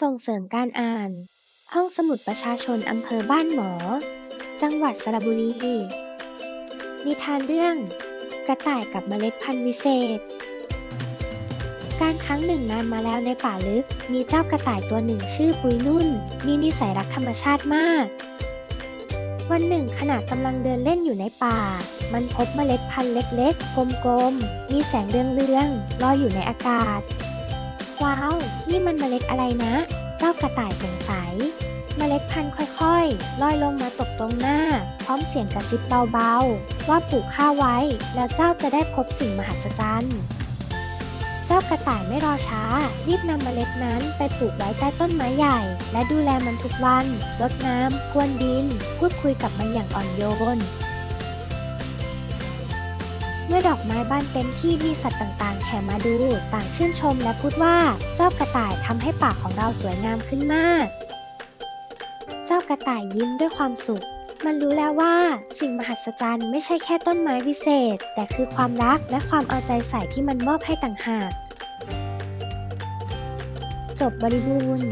ส่งเสริมการอ่าน ห้องสมุดประชาชนอำเภอบ้านหมอ จังหวัดสระบุรี นิทานเรื่องกระต่ายกับเมล็ดพันธุ์วิเศษ การครั้งหนึ่งนานมาแล้วในป่าลึกมีเจ้ากระต่ายตัวหนึ่งชื่อปุยนุ่น มีนิสัยรักธรรมชาติมาก วันหนึ่งขณะกำลังเดินเล่นอยู่ในป่า มันพบเมล็ดพันธุ์เล็กๆ กลมๆ มีแสงเรืองๆลอยอยู่ในอากาศ ว้าว นี่มันเมล็ดอะไรนะ เจ้ากระต่ายสงสัย เมล็ดพันธุ์ค่อยๆลอยลงมาตกตรงหน้า พร้อมเสียงกระซิบเบาๆ ว่าปลูกข้าวไว้ แล้วเจ้าจะได้พบสิ่งมหัศจรรย์ เจ้ากระต่ายไม่รอช้า รีบนำเมล็ดนั้นไปปลูกไว้ใต้ต้นไม้ใหญ่ และดูแลมันทุกวัน รดน้ำกวนดิน พูดคุยกับมันอย่างอ่อนโยน เมื่อดอกไม้บานเต็มที่มีสัตว์ต่างๆแห่มาดู ต่างชื่นชมและพูดว่า เจ้ากระต่ายทำให้ป่าของเราสวยงามขึ้นมาก เจ้ากระต่ายยิ้มด้วยความสุข มันรู้แล้วว่า สิ่งมหัศจรรย์ไม่ใช่แค่ต้นไม้วิเศษ แต่คือความรักและความเอาใจใส่ที่มันมอบให้ต่างหาก จบบริบูรณ์